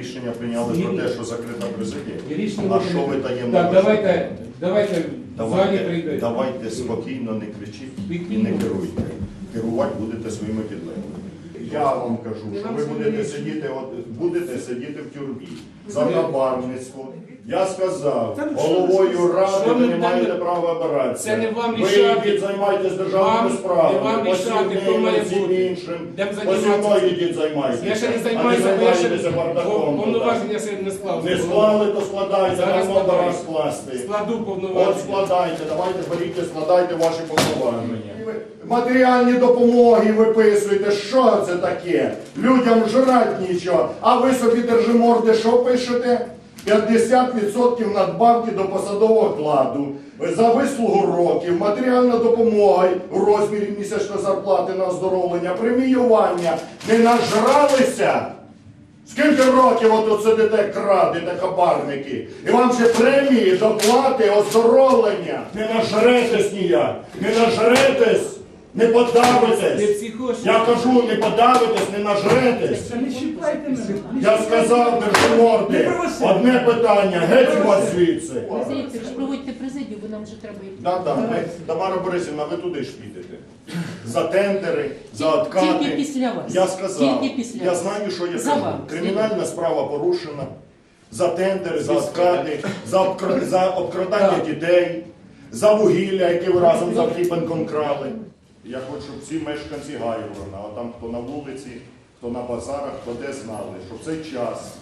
рішення прийняли про те, що закрита президія. А що ви таємно? Так, давайте, давайте Давайте, давайте спокійно не кричіть і не керуйте. Керувати будете своїми підлеглими. Я вам кажу, що ви будете сидіти, от, будете сидіти в тюрмі за хабарництво. Я сказав, головою що ради ви не маєте права обиратися. Це не вам Ви йдіть займайтесь державними Вам- справами, не вам рішати, хто має бути. іншим. Де Посівною йдіть займайтеся. Я ще не А займаюся, не бо я ще займайтеся бардаком. повноваження ще не склав. Не склали, то складайте, пора складаю. скласти. Складу От складайте, давайте беріть, складайте ваші повноваження. Матеріальні допомоги виписуєте, що це таке? Людям жрать нічого. А ви собі держиморди що пишете? 50% надбавки до посадового окладу. За вислугу років, матеріальна допомога в розмірі місячної зарплати на оздоровлення, преміювання. Не нажралися? Скільки років отут сидите, крадете, хабарники? І вам ще премії, доплати, оздоровлення. Не нажретесь ніяк, не нажретесь, не подавитесь. Я кажу, не подавитесь, не нажретесь. Я сказав, держиморди, одне питання, геть у вас звідси. Президію, ж проводьте президію, бо нам вже треба йти. Да, ми, Тамара Борисівна, ви туди ж підете. За тендери, за откати. Тільки після вас. Я сказав, Тільки після я вас. знаю, що я За кажу. вас. Кримінальна справа порушена. За тендери, за откати, за, обкра- за обкрадання Так. дітей, за вугілля, яке ви разом з Архіпенком крали. Я хочу, щоб всі мешканці Гайворона, а там хто на вулиці, хто на базарах, хто де знали, що в цей час,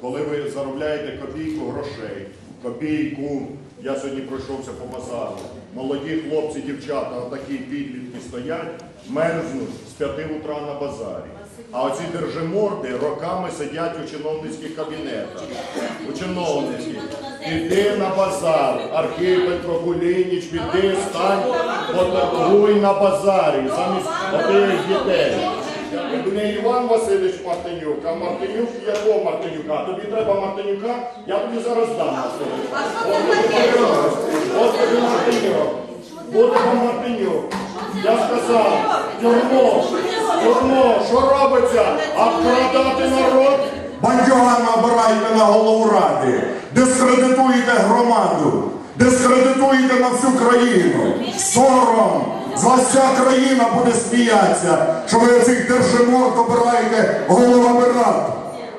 коли ви заробляєте копійку грошей, копійку, я сьогодні пройшовся по базару, молоді хлопці, дівчата, отакі підлітки стоять, мерзнуть з п'яти утра на базарі. А оці держиморди роками сидять у чиновницьких кабінетах. У чиновницьких. Піди на базар, Архіпенко, Кулініч, піди, стань, поторгуй на базарі замість отих дітей. Не Іван Васильович Мартинюк, а Мартинюк якого Мартинюка? Тобі треба Мартинюка? Я тобі зараз дам Мартинюка. От тобі Мартинюк. От тобі Мартинюк. Буде вам Мартинюк. Я сказав, тюрмо, тюрмо, що робиться? Обкрадати народ? Бандюгана обираєте на голову ради, дискредитуєте громаду, дискредитуєте на всю країну. Сором! З вас вся країна буде сміятися, що ви цих держиморд обираєте головами рад.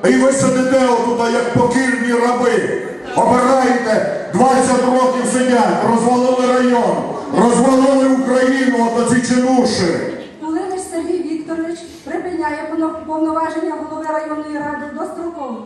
І ви сидите отут, як покірні раби. Обираєте, 20 років сидять, розвалили район, розвалили Україну, ото ці чинуші. Кулинич Сергій Вікторович припиняє повноваження голови районної ради достроково.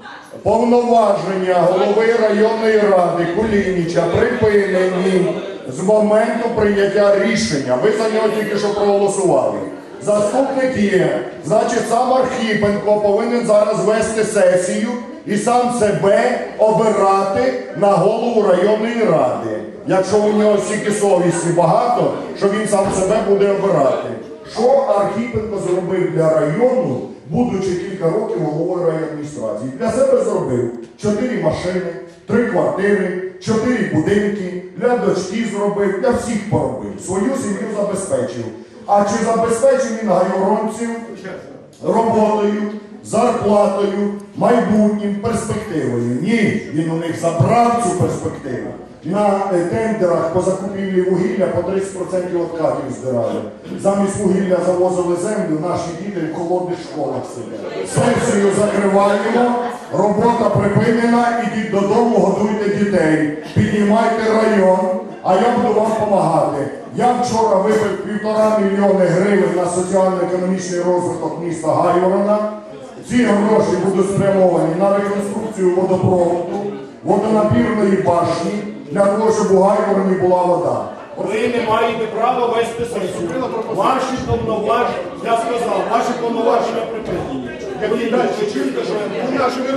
Повноваження голови районної ради Кулініча припинені з моменту прийняття рішення. Ви за нього тільки що проголосували. Заступник є, значить сам Архіпенко повинен зараз вести сесію і сам себе обирати на голову районної ради. Якщо у нього стільки совісті багато, що він сам себе буде обирати. Що Архіпенко зробив для району, будучи кілька років головою райадміністрації? Для себе зробив чотири машини, три квартири, чотири будинки, для дочки зробив, для всіх поробив. Свою сім'ю забезпечив. А чи забезпечив він гайоронців роботою, зарплатою, майбутнім, перспективою? Ні, він у них забрав цю перспективу. На е, тендерах по закупівлі вугілля по 30% откатів здирали. Замість вугілля завозили землю, наші діти в холодних школах сидять. Сесію закриваємо, робота припинена, ідіть додому, годуйте дітей, піднімайте район, а я буду вам допомагати. Я вчора випив півтора мільйони гривень на соціально-економічний розвиток міста Гайворона. Ці гроші будуть спрямовані на реконструкцію водопроводу, водонапірної башні, для того, щоб у Гайвороні була вода. Ви не маєте права вести сесію. Ваші повноваження, я сказав, ваші повноваження припинені. Які далі чуєте, що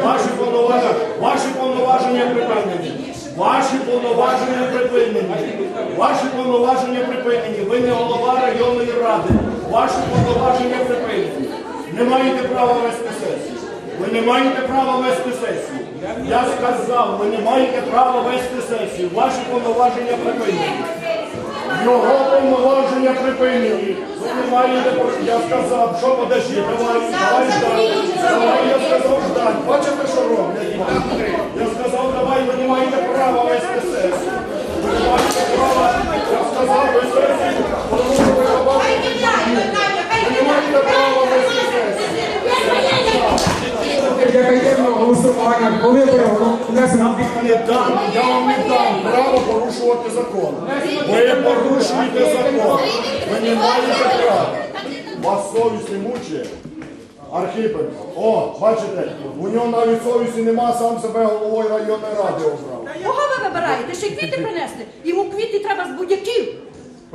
ваші повноваження, ваші повноваження припинені. Ваші повноваження припинені. Ваші повноваження припинені. Ви не голова районної ради. Ваші повноваження. Не маєте права вести сесію. Ви не маєте права вести сесію. Я сказав, ви не маєте права вести сесію. Ваші повноваження припинені. Його повноваження припинені. Ви не маєте Я сказав, що подожди, давай, давай ждать. Давай, я сказав ждать. Бачите, що роблять? Я сказав, давай, ви не маєте права вести сесію. Ви не маєте права, я сказав, ви сесію, тому що ви побачите. Ви не маєте права вести сесію. Для таємного голосування, коли ви внесено Не дам, я вам не дам право порушувати закон. Ви порушуєте закон. Ви не маєте права. Вас совість не мучає. Архипенко. О, бачите, у нього навіть совісті нема, сам себе головою районної ради обрав. Кого ви вибираєте? Ще й квіти принесли. Йому квіти треба з будь-яків.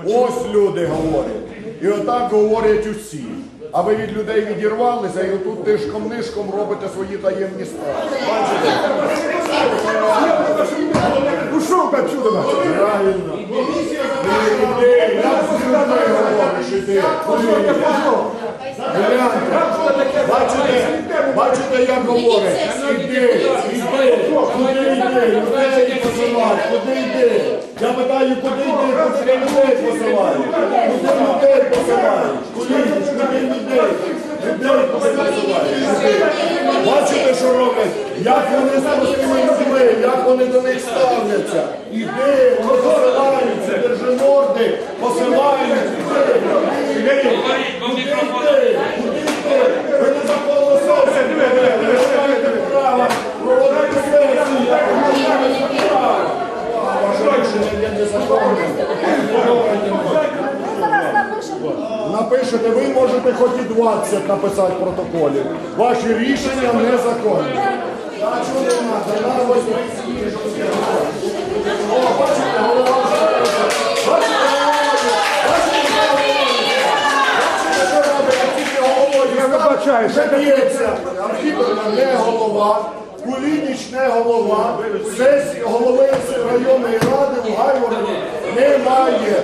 Ось люди говорять. І отак говорять усі. А ви від людей відірвалися і отут тишком-нишком робите свої таємні справи. Бачите? Ну що так чудо? Правильно. Іди, як з людьми Бачите, бачите, як говорять. Іди, іди, куди йди, людей посилають, куди йди. Я питаю, куди йди, куди людей посилають. Куди людей посилають. Куди йдеш, куди людей. Людей. Бачите, що роблять? Як вони з простими людьми, як вони до них ставляться. Іди, держи морди, йди. Ви незаконно сесію ви не права проводити не маєте права. Зараз напишемо. Напишете, ви можете хоч і 20 написати протоколів. Ваші рішення незаконні. Не О, бачите, голова я вибачаю, це діється. Архіпенко не голова, Кулініч не голова, сесії голови районної ради у Гайворі немає.